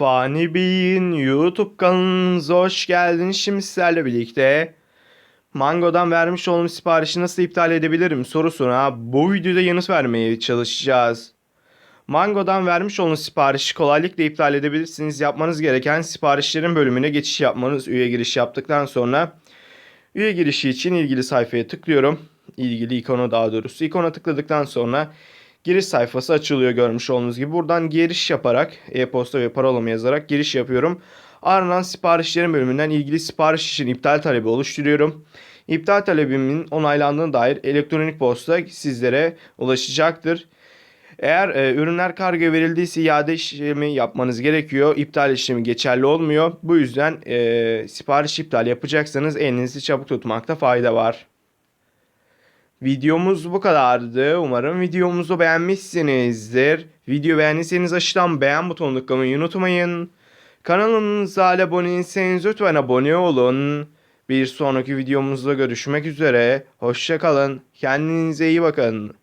Fani Bey'in YouTube kanalınıza hoş geldiniz. Şimdi sizlerle birlikte Mango'dan vermiş olduğum siparişi nasıl iptal edebilirim sorusuna bu videoda yanıt vermeye çalışacağız. Mango'dan vermiş olduğunuz siparişi kolaylıkla iptal edebilirsiniz. Yapmanız gereken siparişlerin bölümüne geçiş yapmanız. Üye giriş yaptıktan sonra üye girişi için ilgili sayfaya tıklıyorum. İlgili ikona daha doğrusu. İkona tıkladıktan sonra giriş sayfası açılıyor görmüş olduğunuz gibi. Buradan giriş yaparak e-posta ve parolamı yazarak giriş yapıyorum. Ardından siparişlerin bölümünden ilgili sipariş için iptal talebi oluşturuyorum. İptal talebimin onaylandığına dair elektronik posta sizlere ulaşacaktır. Eğer e, ürünler kargo verildiyse iade işlemi yapmanız gerekiyor. İptal işlemi geçerli olmuyor. Bu yüzden e, sipariş iptal yapacaksanız elinizi çabuk tutmakta fayda var. Videomuz bu kadardı. Umarım videomuzu beğenmişsinizdir. Video beğendiyseniz aşağıdan beğen butonuna tıklamayı unutmayın. Kanalımıza abone değilseniz lütfen abone olun. Bir sonraki videomuzda görüşmek üzere. Hoşçakalın. Kendinize iyi bakın.